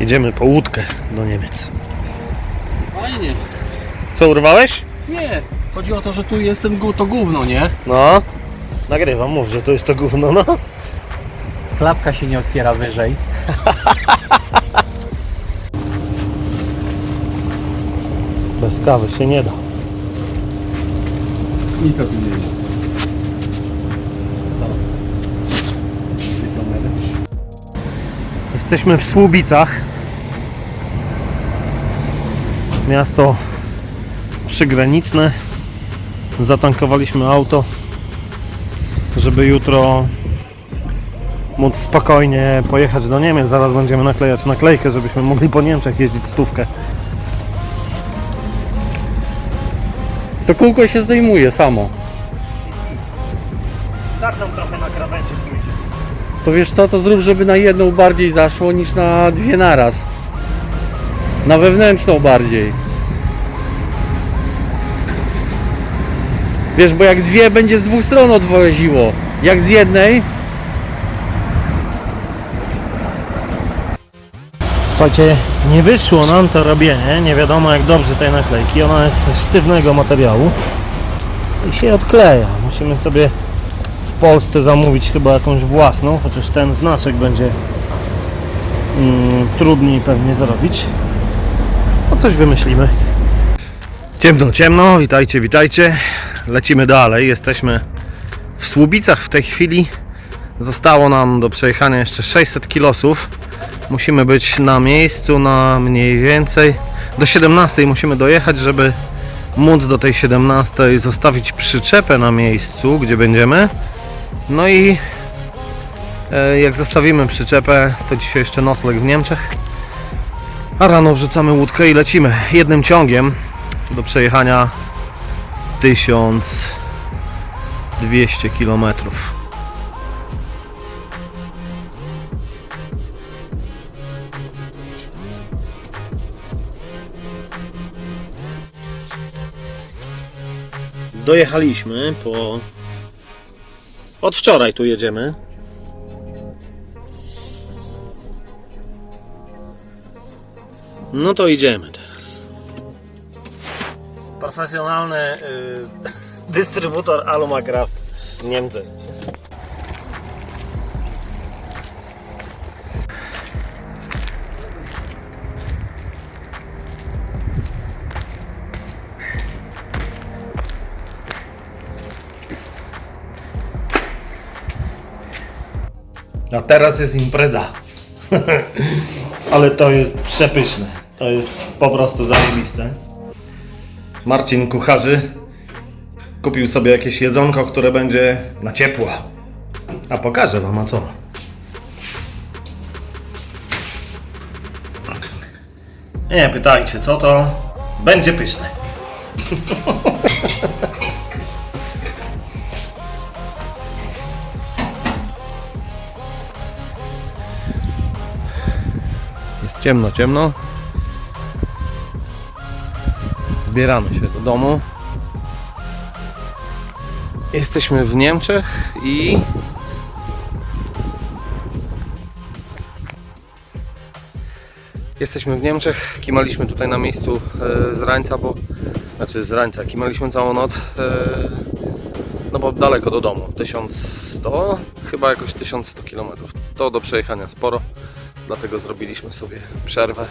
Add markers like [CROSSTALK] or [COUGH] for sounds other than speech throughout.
Jedziemy po łódkę do Niemiec. Fajnie. Co, urwałeś? Nie, chodzi o to, że tu jest ten gó- to gówno, nie? No. Nagrywam, mów, że to jest to gówno, no. Klapka się nie otwiera wyżej. [LAUGHS] Bez kawy się nie da. Nic o tym nie wiem. Co? Jesteśmy w Słubicach. Miasto przygraniczne. Zatankowaliśmy auto, żeby jutro móc spokojnie pojechać do Niemiec. Zaraz będziemy naklejać naklejkę, żebyśmy mogli po Niemczech jeździć stówkę. To kółko się zdejmuje samo. Tak nam trochę na krawędzi pójdzie. To wiesz co, to zrób, żeby na jedną bardziej zaszło niż na dwie naraz. Na wewnętrzną bardziej. Wiesz, bo jak dwie będzie z dwóch stron odwoziło. Jak z jednej, Słuchajcie, nie wyszło nam to robienie, nie wiadomo jak dobrze tej naklejki, ona jest z sztywnego materiału i się odkleja. Musimy sobie w Polsce zamówić chyba jakąś własną, chociaż ten znaczek będzie mm, trudniej pewnie zrobić. No coś wymyślimy. Ciemno, ciemno, witajcie, witajcie. Lecimy dalej, jesteśmy w Słubicach w tej chwili. Zostało nam do przejechania jeszcze 600 kilosów. Musimy być na miejscu na mniej więcej do 17 musimy dojechać, żeby móc do tej 17 zostawić przyczepę na miejscu, gdzie będziemy. No i e, jak zostawimy przyczepę, to dzisiaj jeszcze nocleg w Niemczech. A rano wrzucamy łódkę i lecimy jednym ciągiem do przejechania 1200 kilometrów. Dojechaliśmy po. Od wczoraj tu jedziemy. No to idziemy. Profesjonalny y, [LAUGHS] dystrybutor Alumacraft Niemcy. A teraz jest impreza. [LAUGHS] Ale to jest przepyszne. To jest po prostu zajebiste. Marcin Kucharzy kupił sobie jakieś jedzonko, które będzie na ciepło. A pokażę wam, a co? Nie pytajcie, co to? Będzie pyszne. Jest ciemno, ciemno. Zbieramy się do domu. Jesteśmy w Niemczech i Jesteśmy w Niemczech, kimaliśmy tutaj na miejscu e, z rańca, bo znaczy z rańca, kimaliśmy całą noc, e, no bo daleko do domu, 1100, chyba jakoś 1100 km. To do przejechania sporo, dlatego zrobiliśmy sobie przerwę.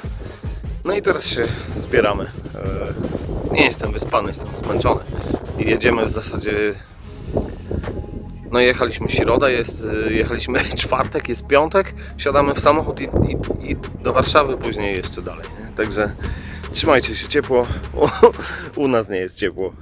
No i teraz się zbieramy. E, Nie jestem wyspany, jestem zmęczony. I jedziemy w zasadzie. No jechaliśmy środa, jest, e, jechaliśmy [LAUGHS] czwartek, jest piątek, wsiadamy w samochód i, i, i do Warszawy później jeszcze dalej. Nie? Także trzymajcie się ciepło. U, [LAUGHS] u nas nie jest ciepło.